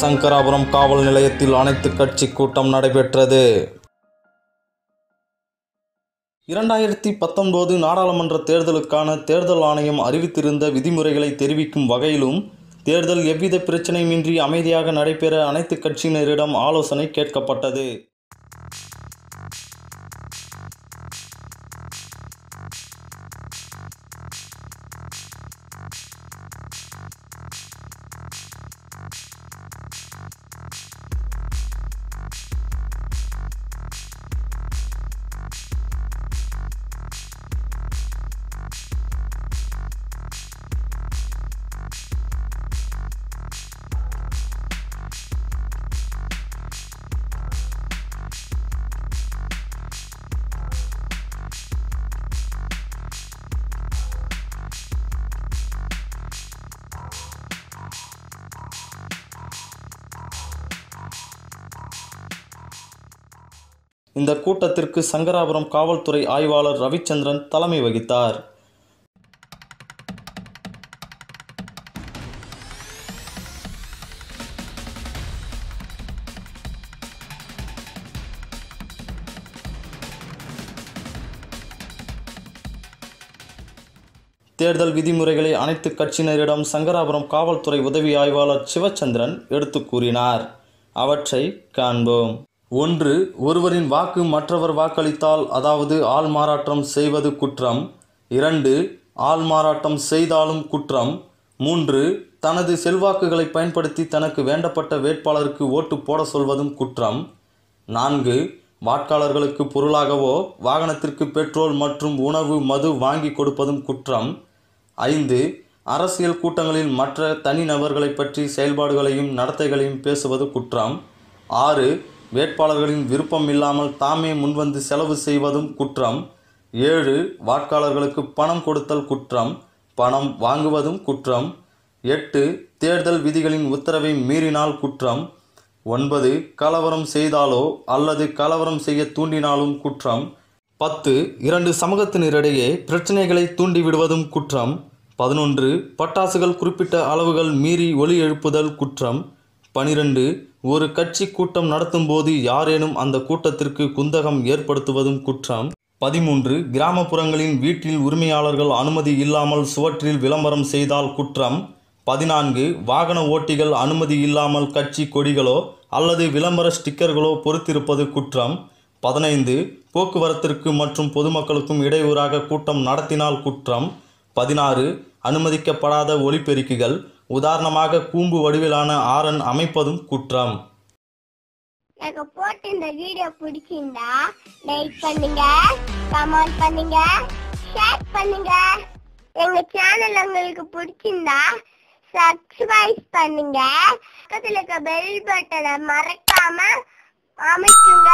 சங்கராபுரம் காவல் நிலையத்தில் அனைத்து கட்சி கூட்டம் நடைபெற்றது. இரண்டாயிரத்தி பத்தொன்பது நாடாளுமன்ற தேர்தலுக்கான தேர்தல் ஆணையம் அறிவித்திருந்த விதிமுறைகளை தெரிவிக்கும் வகையிலும் தேர்தல் எவ்வித பிரச்சனையுமின்றி அமைதியாக நடைபெற அனைத்து கட்சியினரிடம் ஆலோசனை கேட்கப்பட்டது. இந்த கூட்டத்திற்கு சங்கராபுரம் காவல்துறை ஆய்வாளர் ரவிச்சந்திரன் தலைமை வகித்தார். தேர்தல் விதிமுறைகளை அனைத்து கட்சியினரிடம் சங்கராபுரம் காவல்துறை உதவி ஆய்வாளர் சிவச்சந்திரன் எடுத்துக் கூறினார். அவற்றை காண்போம். ஒன்று ஒருவரின் வாக்கு மற்றவர் வாக்களித்தால் அதாவது ஆள் மாறாட்டம் செய்வது குற்றம். இரண்டு ஆள் மாறாட்டம் செய்தாலும் குற்றம். மூன்று தனது செல்வாக்குகளை பயன்படுத்தி தனக்கு வேண்டப்பட்ட வேட்பாளருக்கு ஓட்டு போட சொல்வதும் குற்றம். நான்கு வாக்காளர்களுக்கு பொருளாகவோ வாகனத்திற்கு பெட்ரோல் மற்றும் உணவு மது வாங்கி கொடுப்பதும் குற்றம். ஐந்து அரசியல் கூட்டங்களில் மற்ற தனிநபர்களை பற்றி செயல்பாடுகளையும் நடத்தைகளையும் பேசுவது குற்றம். ஆறு வேட்பாளர்களின் விருப்பம் இல்லாமல் தாமே முன்வந்து செலவு செய்வதும் குற்றம். ஏழு வாக்காளர்களுக்கு பணம் கொடுத்தல் குற்றம். பணம் வாங்குவதும் குற்றம். எட்டு தேர்தல் விதிகளின் உத்தரவை மீறினால் குற்றம். ஒன்பது கலவரம் செய்தாலோ அல்லது கலவரம் செய்ய தூண்டினாலும் குற்றம். பத்து இரண்டு சமூகத்தினரிடையே பிரச்சனைகளை தூண்டிவிடுவதும் குற்றம். பதினொன்று பட்டாசுகள் குறிப்பிட்ட அளவுகள் மீறி ஒலி எழுப்புதல் குற்றம். பனிரெண்டு. ஒரு கட்சி கூட்டம் நடத்தும்போது யாரேனும் அந்த கூட்டத்திற்கு குந்தகம் ஏற்படுத்துவதும் குற்றம். பதிமூன்று. கிராமப்புறங்களின் வீட்டில் உரிமையாளர்கள் அனுமதி இல்லாமல் சுவற்றில் விளம்பரம் செய்தால் குற்றம். பதினான்கு. வாகன ஓட்டிகள் அனுமதி இல்லாமல் கட்சி கொடிகளோ அல்லது விளம்பர ஸ்டிக்கர்களோ பொறுத்திருப்பது குற்றம். பதினைந்து. போக்குவரத்திற்கு மற்றும் பொதுமக்களுக்கும் இடையூறாக கூட்டம் நடத்தினால் குற்றம். பதினாறு. அனுமதிக்கப்படாத ஒலிபெருக்கிகள் உதாரணமாக கூம்பு வடிவிலான ஆரன் அமைப்பதும் குற்றம். எனக்கு போட்டு இந்த வீடியோ பிடிச்சிருந்தா லைக் பண்ணுங்க கமெண்ட் பண்ணுங்க ஷேர் பண்ணுங்க. எங்க சேனல் உங்களுக்கு பிடிச்சிருந்தா சப்ஸ்கிரைப் பண்ணுங்க. பக்கத்துல இருக்க பெல் பட்டனை மறக்காம அமைக்குங்க